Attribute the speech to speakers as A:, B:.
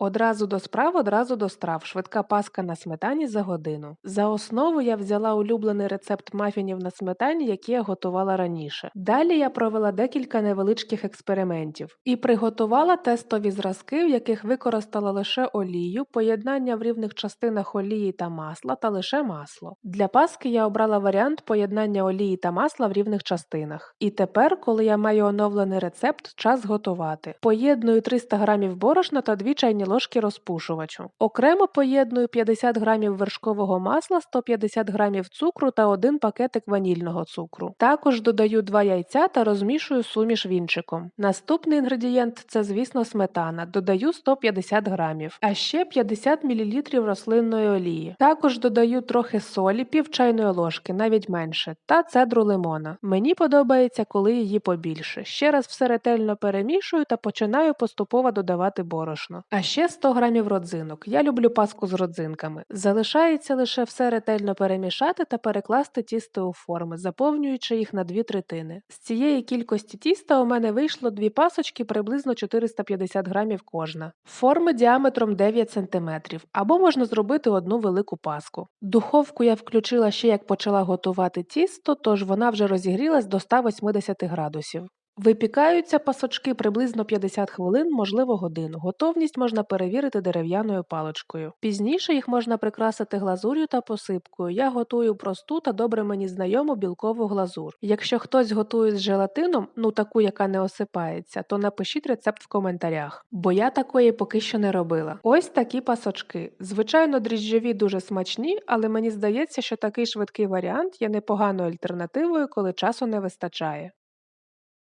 A: Одразу до справ, одразу до страв. Швидка паска на сметані за годину. За основу я взяла улюблений рецепт мафінів на сметані, який я готувала раніше. Далі я провела декілька невеличких експериментів і приготувала тестові зразки, в яких використала лише олію, поєднання в рівних частинах олії та масла та лише масло. Для паски я обрала варіант поєднання олії та масла в рівних частинах. І тепер, коли я маю оновлений рецепт, час готувати. Поєдную 300 г борошна та 2 чайні ложки розпушувачу. Окремо поєдную 50 г вершкового масла, 150 г цукру та 1 пакетик ванільного цукру. Також додаю 2 яйця та розмішую суміш вінчиком. Наступний інгредієнт це, звісно, сметана. Додаю 150 г, а ще 50 мл рослинної олії. Також додаю трохи солі, пів чайної ложки, навіть менше, та цедру лимона. Мені подобається, коли її побільше. Ще раз все ретельно перемішую та починаю поступово додавати борошно. А ще 100 грамів родзинок. Я люблю паску з родзинками. Залишається лише все ретельно перемішати та перекласти тісто у форми, заповнюючи їх на дві третини. З цієї кількості тіста у мене вийшло дві пасочки приблизно 450 грамів кожна. Форми діаметром 9 см, або можна зробити одну велику паску. Духовку я включила ще як почала готувати тісто, тож вона вже розігрілась до 180 градусів. Випікаються пасочки приблизно 50 хвилин, можливо годину. Готовність можна перевірити дерев'яною паличкою. Пізніше їх можна прикрасити глазур'ю та посипкою. Я готую просту та добре мені знайому білкову глазур. Якщо хтось готує з желатином, ну таку, яка не осипається, то напишіть рецепт в коментарях, бо я такої поки що не робила. Ось такі пасочки. Звичайно, дріжджові дуже смачні, але мені здається, що такий швидкий варіант є непоганою альтернативою, коли часу не вистачає.